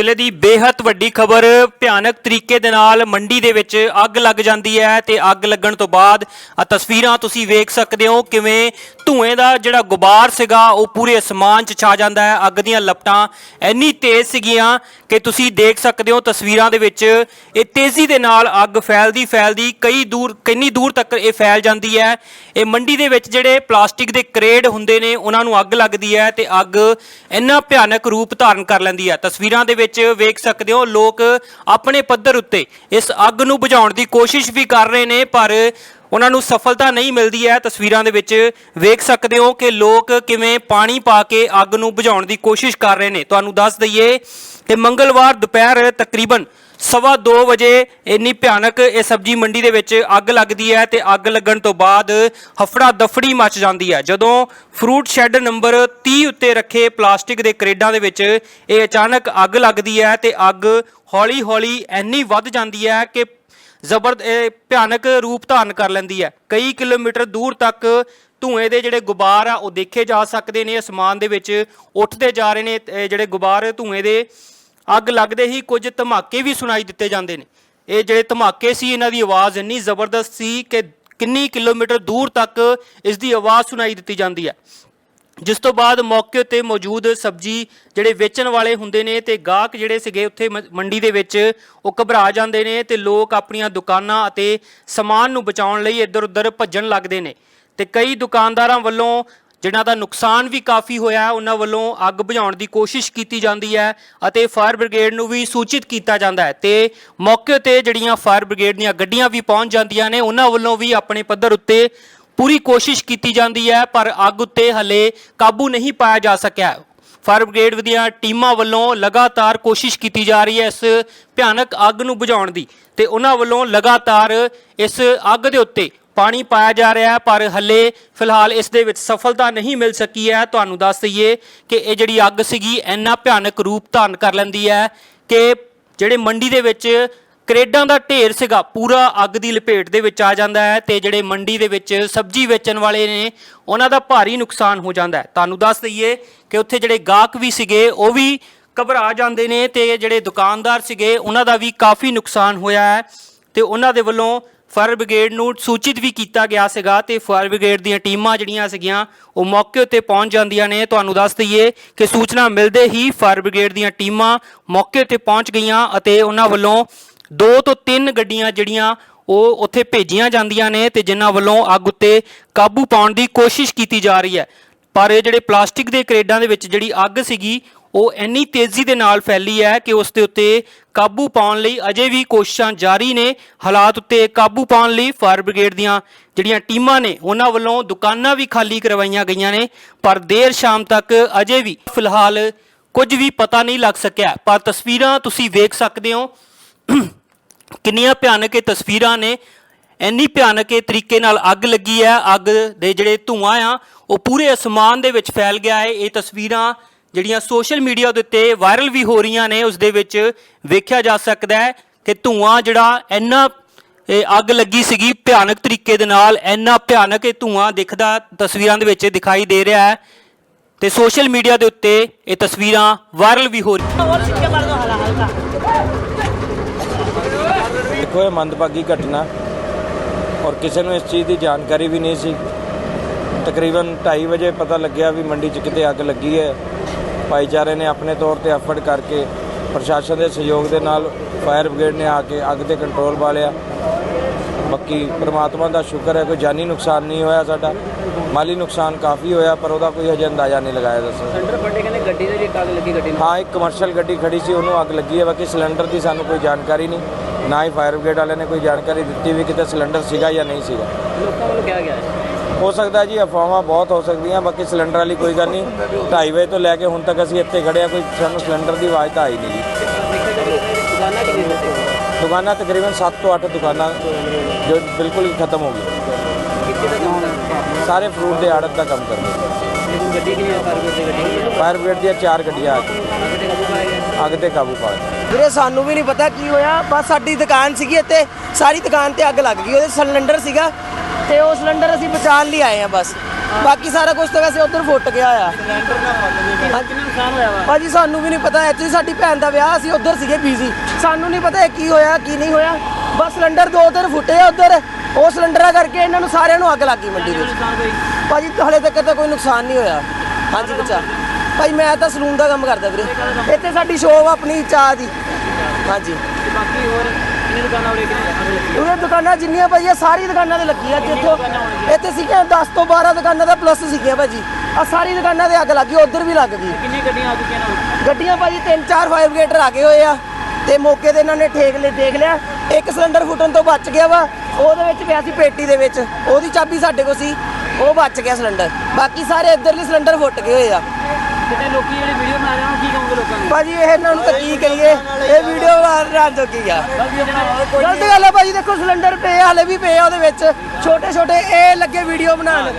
ਜ਼ਿਲ੍ਹੇ ਦੀ ਬੇਹੱਦ ਵੱਡੀ ਖਬਰ ਭਿਆਨਕ ਤਰੀਕੇ ਦੇ ਨਾਲ ਮੰਡੀ ਦੇ ਵਿੱਚ ਅੱਗ ਲੱਗ ਜਾਂਦੀ ਹੈ ਤੇ ਅੱਗ ਲੱਗਣ ਤੋਂ ਬਾਅਦ ਆ ਤਸਵੀਰਾਂ ਤੁਸੀਂ ਵੇਖ ਸਕਦੇ ਹੋ ਕਿਵੇਂ ਧੂਏ ਦਾ ਜਿਹੜਾ ਗੁਬਾਰ ਸੀਗਾ, ਉਹ ਪੂਰੇ ਅਸਮਾਨ 'ਚ ਛਾ ਜਾਂਦਾ ਹੈ। ਅੱਗ ਦੀਆਂ ਲਪਟਾਂ ਇੰਨੀ ਤੇਜ਼ ਸੀਗੀਆਂ ਕਿ ਤੁਸੀਂ ਦੇਖ ਸਕਦੇ ਹੋ ਤਸਵੀਰਾਂ ਦੇ ਵਿੱਚ, ਇਹ ਤੇਜ਼ੀ ਦੇ ਨਾਲ ਅੱਗ ਫੈਲਦੀ ਫੈਲਦੀ ਕਈ ਦੂਰ, ਕਿੰਨੀ ਦੂਰ ਤੱਕ ਇਹ ਫੈਲ ਜਾਂਦੀ ਹੈ। ਇਹ ਮੰਡੀ ਦੇ ਵਿੱਚ ਜਿਹੜੇ ਪਲਾਸਟਿਕ ਦੇ ਕਰੇਡ ਹੁੰਦੇ ਨੇ, ਉਹਨਾਂ ਨੂੰ ਅੱਗ ਲੱਗਦੀ ਹੈ ਤੇ ਅੱਗ ਇੰਨਾ ਭਿਆਨਕ ਰੂਪ ਧਾਰਨ ਕਰ ਲੈਂਦੀ ਹੈ। ਤਸਵੀਰਾਂ ਦੇ ਵਿੱਚ ਵੇਖ ਸਕਦੇ ਹੋ ਲੋਕ ਆਪਣੇ ਪੱਧਰ ਉੱਤੇ ਇਸ ਅੱਗ ਨੂੰ ਬੁਝਾਉਣ ਦੀ ਕੋਸ਼ਿਸ਼ ਵੀ ਕਰ ਰਹੇ ਨੇ, ਪਰ ਉਹਨਾਂ ਨੂੰ ਸਫਲਤਾ ਨਹੀਂ ਮਿਲਦੀ ਹੈ, ਤਸਵੀਰਾਂ ਦੇ ਵਿੱਚ ਵੇਖ ਸਕਦੇ ਹੋ ਕਿ ਲੋਕ ਕਿਵੇਂ ਪਾਣੀ ਪਾ ਕੇ ਅੱਗ ਨੂੰ ਬੁਝਾਉਣ ਦੀ ਕੋਸ਼ਿਸ਼ ਕਰ ਰਹੇ ਨੇ। ਤੁਹਾਨੂੰ ਦੱਸ ਦਈਏ ਕਿ ਮੰਗਲਵਾਰ ਦੁਪਹਿਰ ਤਕਰੀਬਨ ਸਵਾ 2 ਵਜੇ ਇੰਨੀ ਭਿਆਨਕ ਇਹ ਸਬਜ਼ੀ ਮੰਡੀ ਦੇ ਵਿੱਚ ਅੱਗ ਲੱਗਦੀ ਹੈ ਤੇ ਅੱਗ ਲੱਗਣ ਤੋਂ ਬਾਅਦ ਹਫੜਾ ਦਫੜੀ ਮਚ ਜਾਂਦੀ ਹੈ। ਜਦੋਂ ਫਰੂਟ ਸ਼ੈੱਡ ਨੰਬਰ 30 ਉੱਤੇ ਰੱਖੇ ਪਲਾਸਟਿਕ ਦੇ ਕਰੇਡਾਂ ਦੇ ਵਿੱਚ ਇਹ ਅਚਾਨਕ ਅੱਗ ਲੱਗਦੀ ਹੈ ਤੇ ਅੱਗ ਹੌਲੀ-ਹੌਲੀ ਇੰਨੀ ਵੱਧ ਜਾਂਦੀ ਹੈ ਕਿ ਜ਼ਬਰ ਭਿਆਨਕ ਰੂਪ ਧਾਰਨ ਕਰ ਲੈਂਦੀ ਹੈ। ਕਈ ਕਿਲੋਮੀਟਰ ਦੂਰ ਤੱਕ ਧੂਏ ਦੇ ਜਿਹੜੇ ਗੁਬਾਰ ਆ, ਉਹ ਦੇਖੇ ਜਾ ਸਕਦੇ ਨੇ, ਅਸਮਾਨ ਦੇ ਵਿੱਚ ਉੱਠਦੇ ਜਾ ਰਹੇ ਨੇ ਜਿਹੜੇ ਗੁਬਾਰ ਧੂਏ ਦੇ ਅੱਗ ਲੱਗਦੇ ਹੀ ਕੁਝ ਧਮਾਕੇ ਵੀ ਸੁਣਾਈ ਦਿੱਤੇ ਜਾਂਦੇ ਨੇ। ਇਹ ਜਿਹੜੇ ਧਮਾਕੇ ਸੀ, ਇਹਨਾਂ ਦੀ ਆਵਾਜ਼ ਇੰਨੀ ਜ਼ਬਰਦਸਤ ਸੀ ਕਿ ਕਿੰਨੀ ਕਿਲੋਮੀਟਰ ਦੂਰ ਤੱਕ ਇਸ ਦੀ ਆਵਾਜ਼ ਸੁਣਾਈ ਦਿੱਤੀ ਜਾਂਦੀ ਹੈ। ਜਿਸ ਤੋਂ ਬਾਅਦ ਮੌਕੇ ਉੱਤੇ ਮੌਜੂਦ ਸਬਜ਼ੀ ਜਿਹੜੇ ਵੇਚਣ ਵਾਲੇ ਹੁੰਦੇ ਨੇ ਤੇ ਗਾਹਕ ਜਿਹੜੇ ਸੀਗੇ ਉੱਥੇ ਮ- ਮੰਡੀ ਦੇ ਵਿੱਚ ਉਹ ਘਬਰਾ ਜਾਂਦੇ ਨੇ ਤੇ ਲੋਕ ਆਪਣੀਆਂ ਦੁਕਾਨਾਂ ਅਤੇ ਸਮਾਨ ਨੂੰ ਬਚਾਉਣ ਲਈ ਇੱਧਰ ਉੱਧਰ ਭੱਜਣ ਲੱਗਦੇ ਨੇ। ਤੇ ਕਈ ਦੁਕਾਨਦਾਰਾਂ ਵੱਲੋਂ ਜਿਨ੍ਹਾਂ ਦਾ ਨੁਕਸਾਨ ਵੀ ਕਾਫੀ ਹੋਇਆ ਹੈ, ਉਹਨਾਂ ਵੱਲੋਂ ਅੱਗ ਬੁਝਾਉਣ ਦੀ ਕੋਸ਼ਿਸ਼ ਕੀਤੀ ਜਾਂਦੀ ਹੈ ਅਤੇ ਫਾਇਰ ਬ੍ਰਿਗੇਡ ਨੂੰ ਵੀ ਸੂਚਿਤ ਕੀਤਾ ਜਾਂਦਾ ਹੈ। ਤੇ ਮੌਕੇ ਉੱਤੇ ਜਿਹੜੀਆਂ ਫਾਇਰ ਬ੍ਰਿਗੇਡ ਦੀਆਂ ਗੱਡੀਆਂ ਵੀ ਪਹੁੰਚ ਜਾਂਦੀਆਂ ਨੇ ਉਹਨਾਂ ਵੱਲੋਂ ਵੀ ਆਪਣੇ ਪੱਧਰ ਉੱਤੇ ਪੂਰੀ ਕੋਸ਼ਿਸ਼ ਕੀਤੀ ਜਾਂਦੀ ਹੈ, ਪਰ ਅੱਗ ਉੱਤੇ ਹਲੇ ਕਾਬੂ ਨਹੀਂ ਪਾਇਆ ਜਾ ਸਕਿਆ। ਫਾਇਰ ਬ੍ਰਿਗੇਡ ਦੀਆਂ ਟੀਮਾਂ ਵੱਲੋਂ ਲਗਾਤਾਰ ਕੋਸ਼ਿਸ਼ ਕੀਤੀ ਜਾ ਰਹੀ ਹੈ ਇਸ ਭਿਆਨਕ ਅੱਗ ਨੂੰ ਬੁਝਾਉਣ ਦੀ ਤੇ ਉਹਨਾਂ ਵੱਲੋਂ ਲਗਾਤਾਰ ਇਸ ਅੱਗ ਦੇ ਉੱਤੇ ਪਾਣੀ ਪਾਇਆ ਜਾ ਰਿਹਾ ਹੈ, ਪਰ ਹੱਲੇ ਫਿਲਹਾਲ ਇਸ ਦੇ ਵਿੱਚ ਸਫਲਤਾ ਨਹੀਂ ਮਿਲ ਸਕੀ ਹੈ। ਤੁਹਾਨੂੰ ਦੱਸ ਦਈਏ ਕਿ ਇਹ ਜਿਹੜੀ ਅੱਗ ਸੀਗੀ, ਇੰਨਾ ਭਿਆਨਕ ਰੂਪ ਧਾਰਨ ਕਰ ਲੈਂਦੀ ਹੈ ਕਿ ਜਿਹੜੇ ਮੰਡੀ ਦੇ ਵਿੱਚ ਕਰੇਡਾਂ ਦਾ ਢੇਰ ਸੀਗਾ। ਪੂਰਾ ਅੱਗ ਦੀ ਲਪੇਟ ਦੇ ਵਿੱਚ ਆ ਜਾਂਦਾ ਹੈ ਤੇ ਜਿਹੜੇ ਮੰਡੀ ਦੇ ਵਿੱਚ ਸਬਜ਼ੀ ਵੇਚਣ ਵਾਲੇ ਨੇ, ਉਹਨਾਂ ਦਾ ਭਾਰੀ ਨੁਕਸਾਨ ਹੋ ਜਾਂਦਾ ਹੈ। ਤੁਹਾਨੂੰ ਦੱਸ ਦਈਏ ਕਿ ਉੱਥੇ ਜਿਹੜੇ ਗਾਹਕ ਵੀ ਸੀਗੇ, ਉਹ ਵੀ ਘਬਰਾ ਜਾਂਦੇ ਨੇ ਤੇ ਜਿਹੜੇ ਦੁਕਾਨਦਾਰ ਸੀਗੇ, ਉਹਨਾਂ ਦਾ ਵੀ ਕਾਫੀ ਨੁਕਸਾਨ ਹੋਇਆ ਹੈ ਤੇ ਉਹਨਾਂ ਦੇ ਵੱਲੋਂ ਫਾਇਰ ਬ੍ਰਿਗੇਡ ਨੂੰ ਸੂਚਿਤ ਵੀ ਕੀਤਾ ਗਿਆ ਸੀਗਾ ਤੇ ਫਾਇਰ ਬ੍ਰਿਗੇਡ ਦੀਆਂ ਟੀਮਾਂ ਜਿਹੜੀਆਂ ਸੀਗੀਆਂ, ਉਹ ਮੌਕੇ ਉੱਤੇ ਪਹੁੰਚ ਜਾਂਦੀਆਂ ਨੇ। ਤੁਹਾਨੂੰ ਦੱਸ ਦਈਏ ਕਿ ਸੂਚਨਾ ਮਿਲਦੇ ਹੀ ਫਾਇਰ ਬ੍ਰਿਗੇਡ ਦੀਆਂ ਟੀਮਾਂ ਮੌਕੇ ਉੱਤੇ ਪਹੁੰਚ ਗਈਆਂ ਅਤੇ ਉਹਨਾਂ ਵੱਲੋਂ ਦੋ ਤੋਂ ਤਿੰਨ ਗੱਡੀਆਂ ਜਿਹੜੀਆਂ ਉਹ ਉੱਥੇ ਭੇਜੀਆਂ ਜਾਂਦੀਆਂ ਨੇ ਤੇ ਜਿਨ੍ਹਾਂ ਵੱਲੋਂ ਅੱਗ ਉੱਤੇ ਕਾਬੂ ਪਾਉਣ ਦੀ ਕੋਸ਼ਿਸ਼ ਕੀਤੀ ਜਾ ਰਹੀ ਹੈ। ਪਰ ਇਹ ਜਿਹੜੇ ਪਲਾਸਟਿਕ ਦੇ ਕਰੇਡਾਂ ਦੇ ਵਿੱਚ ਜਿਹੜੀ ਅੱਗ ਸੀਗੀ, ਉਹ ਇੰਨੀ ਤੇਜ਼ੀ ਦੇ ਨਾਲ ਫੈਲੀ ਹੈ ਕਿ ਉਸ ਦੇ ਉੱਤੇ ਕਾਬੂ ਪਾਉਣ ਲਈ ਅਜੇ ਵੀ ਕੋਸ਼ਿਸ਼ਾਂ ਜਾਰੀ ਨੇ। ਹਾਲਾਤ ਉੱਤੇ ਕਾਬੂ ਪਾਉਣ ਲਈ ਫਾਇਰ ਬ੍ਰਿਗੇਡ ਦੀਆਂ ਜਿਹੜੀਆਂ ਟੀਮਾਂ ਨੇ, ਉਹਨਾਂ ਵੱਲੋਂ ਦੁਕਾਨਾਂ ਵੀ ਖਾਲੀ ਕਰਵਾਈਆਂ ਗਈਆਂ ਨੇ। ਪਰ ਦੇਰ ਸ਼ਾਮ ਤੱਕ ਅਜੇ ਵੀ ਫਿਲਹਾਲ ਕੁਝ ਵੀ ਪਤਾ ਨਹੀਂ ਲੱਗ ਸਕਿਆ। ਪਰ ਤਸਵੀਰਾਂ ਤੁਸੀਂ ਵੇਖ ਸਕਦੇ ਹੋ। ਕਿੰਨੀਆਂ ਭਿਆਨਕ ਇਹ ਤਸਵੀਰਾਂ ਨੇ। ਇੰਨੀ ਭਿਆਨਕ ਇਹ ਤਰੀਕੇ ਨਾਲ ਅੱਗ ਲੱਗੀ ਹੈ। ਅੱਗ ਦੇ ਜਿਹੜੇ ਧੂਆਂ ਆ, ਉਹ ਪੂਰੇ ਅਸਮਾਨ ਦੇ ਵਿੱਚ ਫੈਲ ਗਿਆ ਹੈ। ਇਹ ਤਸਵੀਰਾਂ ਜਿਹੜੀਆਂ ਸੋਸ਼ਲ ਮੀਡੀਆ ਦੇ ਉੱਤੇ ਵਾਇਰਲ ਵੀ ਹੋ ਰਹੀਆਂ ਨੇ, ਉਸ ਦੇ ਵਿੱਚ ਵੇਖਿਆ ਜਾ ਸਕਦਾ ਹੈ ਕਿ ਧੂਆਂ ਜਿਹੜਾ ਇੰਨਾ, ਇਹ ਅੱਗ ਲੱਗੀ ਸੀਗੀ ਭਿਆਨਕ ਤਰੀਕੇ ਦੇ ਨਾਲ, ਇੰਨਾ ਭਿਆਨਕ ਇਹ ਧੂਆਂ ਦਿਖਦਾ ਤਸਵੀਰਾਂ ਦੇ ਵਿੱਚ ਦਿਖਾਈ ਦੇ ਰਿਹਾ ਹੈ। ਤੇ ਸੋਸ਼ਲ ਮੀਡੀਆ ਦੇ ਉੱਤੇ ਇਹ ਤਸਵੀਰਾਂ ਵਾਇਰਲ ਵੀ ਹੋ ਰਹੀਆਂ ਦੇਖੋ ਇਹ ਮੰਦਭਾਗੀ ਘਟਨਾ ਔਰ ਕਿਸੇ ਨੂੰ ਇਸ ਚੀਜ਼ ਦੀ ਜਾਣਕਾਰੀ ਵੀ ਨਹੀਂ ਸੀ। ਤਕਰੀਬਨ 2:30 ਵਜੇ ਪਤਾ ਲੱਗਿਆ ਵੀ ਮੰਡੀ 'ਚ ਕਿਤੇ ਅੱਗ ਲੱਗੀ ਹੈ। ਭਾਈਚਾਰੇ ਨੇ ਆਪਣੇ ਤੌਰ ਤੇ ਐਫਰਟ ਕਰਕੇ ਪ੍ਰਸ਼ਾਸਨ ਦੇ ਸਹਿਯੋਗ ਦੇ ਨਾਲ ਫਾਇਰ ਬ੍ਰਿਗੇਡ ਨੇ ਆ ਕੇ ਅੱਗ ਤੇ ਕੰਟਰੋਲ ਪਾ ਲਿਆ। ਬਾਕੀ ਪ੍ਰਮਾਤਮਾ ਦਾ ਸ਼ੁਕਰ ਹੈ ਕੋਈ ਜਾਨੀ ਨੁਕਸਾਨ ਨਹੀਂ ਹੋਇਆ ਸਾਡਾ। ਮਾਲੀ ਨੁਕਸਾਨ ਕਾਫੀ ਹੋਇਆ ਪਰ ਉਹਦਾ ਕੋਈ ਹਜੇ ਅੰਦਾਜ਼ਾ ਨਹੀਂ ਲਗਾਇਆ ਜਾ ਸਕਦਾ ਸਿਲੰਡਰ ਫਟੇ ਕਹਿੰਦੇ ਗੱਡੀ ਦੇ ਵਿੱਚ ਅੱਗ ਲੱਗੀ ਗੱਡੀ ਨੂੰ। ਹਾਂ ਇੱਕ ਕਮਰਸ਼ੀਅਲ ਗੱਡੀ ਖੜੀ ਸੀ ਉਹਨੂੰ ਅੱਗ ਲੱਗੀ ਹੈ। ਬਾਕੀ ਸਿਲੰਡਰ ਦੀ ਸਾਨੂੰ ਕੋਈ ਜਾਣਕਾਰੀ ਨਹੀਂ। ਨਾ ਹੀ ਫਾਇਰ ਬ੍ਰਿਗੇਡ ਵਾਲਿਆਂ ਨੇ ਕੋਈ ਜਾਣਕਾਰੀ ਦਿੱਤੀ ਵੀ ਕਿਤੇ ਸਿਲੰਡਰ ਸੀਗਾ ਜਾਂ ਨਹੀਂ ਸੀਗਾ। ਲੋਕਾਂ ਵੱਲੋਂ ਕਿਹਾ ਗਿਆ ਹੈ। ਹੋ ਸਕਦਾ ਜੀ ਅਫਵਾਹਾਂ ਬਹੁਤ ਹੋ ਸਕਦੀਆਂ ਬਾਕੀ ਸਿਲੰਡਰ ਵਾਲੀ ਕੋਈ ਗੱਲ ਨਹੀਂ। 2:30 ਵਜੇ ਤੋਂ ਲੈ ਕੇ ਹੁਣ ਤੱਕ ਅਸੀਂ ਇੱਥੇ ਖੜੇ ਆ ਕੋਈ ਸਾਨੂੰ ਸਿਲੰਡਰ ਦੀ ਆਵਾਜ਼ ਤਾਂ ਆਈ ਨਹੀਂ ਜੀ। ਦੁਕਾਨਾਂ ਕਿੰਨੀ ਦੁਕਾਨਾਂ ਤਕਰੀਬਨ 7 ਤੋਂ 8 ਦੁਕਾਨਾਂ ਜੋ ਬਿਲਕੁਲ ਹੀ ਖਤਮ ਹੋ ਗਈ ਕਿੱਥੇ ਦਾ ਕੰਮ ਹੈ? ਸਾਰੇ ਫਰੂਟ ਦੇ ਆੜਤ ਦਾ ਕੰਮ ਕਰਦੇ ਗੱਡੀ ਕਿਵੇਂ ਆ ਕਾਰਗੋ ਦੀ ਗੱਡੀ? ਕਿਵੇਂ ਫਾਇਰ ਬ੍ਰਿਗੇਡ ਦੀਆਂ ਚਾਰ ਗੱਡੀਆਂ ਆ ਅੱਗ ਤੇ ਕਾਬੂ ਪਾਇਆ ਵੀਰੇ ਸਾਨੂੰ ਵੀ ਨਹੀਂ ਪਤਾ ਕੀ ਹੋਇਆ। ਬਸ ਸਾਡੀ ਦੁਕਾਨ ਸੀਗੀ ਇੱਥੇ ਸਾਰੀ ਦੁਕਾਨ ਤੇ ਅੱਗ ਲੱਗ ਗਈ। ਉਹਦੇ ਸਿਲੰਡਰ ਸੀਗਾ ਤੇ ਉਹ ਸਿਲੰਡਰ ਅਸੀਂ ਬਚਾਉਣ ਲਈ ਆਏ ਆ ਬਸ। ਬਾਕੀ ਸਾਰਾ ਕੁਝ ਤਾਂ ਵੈਸੇ ਉਧਰ ਫੁੱਟ ਗਿਆ ਆ। ਕਿੰਨਾ ਨੁਕਸਾਨ ਹੋਇਆ ਵਾ? ਭਾਜੀ ਸਾਨੂੰ ਵੀ ਨਹੀਂ ਪਤਾ। ਐਕਚੁਅਲੀ ਸਾਡੀ ਭੈਣ ਦਾ ਵਿਆਹ ਅਸੀਂ ਉਧਰ ਸੀਗੇ ਬੀਜ਼ੀ ਸਾਨੂੰ ਨਹੀਂ ਪਤਾ ਇਹ ਕੀ ਹੋਇਆ ਕੀ ਨਹੀਂ ਹੋਇਆ। ਬਸ ਸਿਲੰਡਰ ਦੋ ਤਿੰਨ ਫੁੱਟੇ ਆ ਉਧਰ। ਉਹ ਸਿਲੰਡਰਾਂ ਕਰਕੇ ਇਹਨਾਂ ਨੂੰ ਸਾਰਿਆਂ ਨੂੰ ਅੱਗ ਲੱਗ ਗਈ ਮੰਡੀ ਦੇ ਵਿੱਚ ਭਾਜੀ ਹਲੇ ਤੱਕ ਤਾਂ ਕੋਈ ਨੁਕਸਾਨ ਨਹੀਂ ਹੋਇਆ। ਹਾਂਜੀ ਬੱਚਾ। ਭਾਈ ਮੈਂ ਤਾਂ ਸਲੂਨ ਦਾ ਕੰਮ ਕਰਦਾ ਵੀਰੇ। ਇੱਥੇ ਸਾਡੀ ਸ਼ੋਪ ਆਪਣੀ ਚਾਹ ਦੀ। ਹਾਂਜੀ। ਬਾਕੀ ਹੋਰ ਕਿੰਨੀ ਦੁਕਾਨਾਂ ਉਰੇ ਕਿੰਨੀ ਉਹਨੇ ਦੁਕਾਨਾਂ ਜਿੰਨੀਆਂ ਭਾਜੀ ਸਾਰੀ ਦੁਕਾਨਾਂ ਤੇ ਲੱਗੀਆਂ ਜਿੱਥੋਂ ਇੱਥੇ ਸੀਗੀਆਂ 10 ਤੋਂ 12 ਦੁਕਾਨਾਂ ਦਾ ਪਲੱਸ ਸੀਗੀਆਂ ਭਾਜੀ। ਆ ਸਾਰੀ ਦੁਕਾਨਾਂ ਤੇ ਅੱਗ ਲੱਗੀ ਉਧਰ ਵੀ ਲੱਗ ਗਈ। ਕਿੰਨੀ ਗੱਡੀਆਂ ਆ ਚੁੱਕੀਆਂ ਨੇ ਗੱਡੀਆਂ ਭਾਜੀ ਤਿੰਨ ਚਾਰ ਫਾਇਰ ਬ੍ਰਿਗੇਡਰ ਆ ਗਏ ਹੋਏ ਆ। ਤੇ ਮੌਕੇ ਤੇ ਇਹਨਾਂ ਨੇ ਠੇਕ ਲੈ ਦੇਖ ਲਿਆ। ਇੱਕ ਸਿਲੰਡਰ ਫੁੱਟਣ ਤੋਂ ਬਚ ਗਿਆ ਵਾ। ਉਹਦੇ ਵਿੱਚ ਪਿਆ ਸੀ ਪੇਟੀ ਦੇ ਵਿੱਚ। ਉਹਦੀ ਚਾਬੀ ਸਾਡੇ ਕੋਲ ਸੀ। ਉਹ ਬਚ ਗਿਆ ਸਿਲੰਡਰ ਬਾਕੀ ਸਾਰੇ ਇੱਧਰਲੇ ਸਿਲੰਡਰ ਫੁੱਟ ਗਏ ਹੋਏ ਆ। ਕਿਤੇ ਲੋਕੀ ਜਿਹੜੇ ਵੀਡੀਓ ਬਣਾ ਰਹੇ ਨੇ ਕੀ ਕਹੋਗੇ ਲੋਕਾਂ ਨੂੰ? ਭਾਜੀ ਇਹ ਇਹਨਾਂ ਨੂੰ ਤਾਂ ਕੀ ਕਹੀਏ? ਇਹ ਵੀਡੀਓ ਵਾਰ ਜੋਗੀ ਆ? ਗਲਤੀ ਜਨਾਬ ਗਲਤ ਗੱਲ ਹੈ ਭਾਜੀ ਦੇਖੋ ਸਿਲੰਡਰ ਪਏ ਆ, ਹਲੇ ਵੀ ਪਏ ਆ ਉਹਦੇ ਵਿੱਚ। ਛੋਟੇ ਛੋਟੇ ਇਹ ਲੱਗੇ ਵੀਡੀਓ ਬਣਾਉਣ।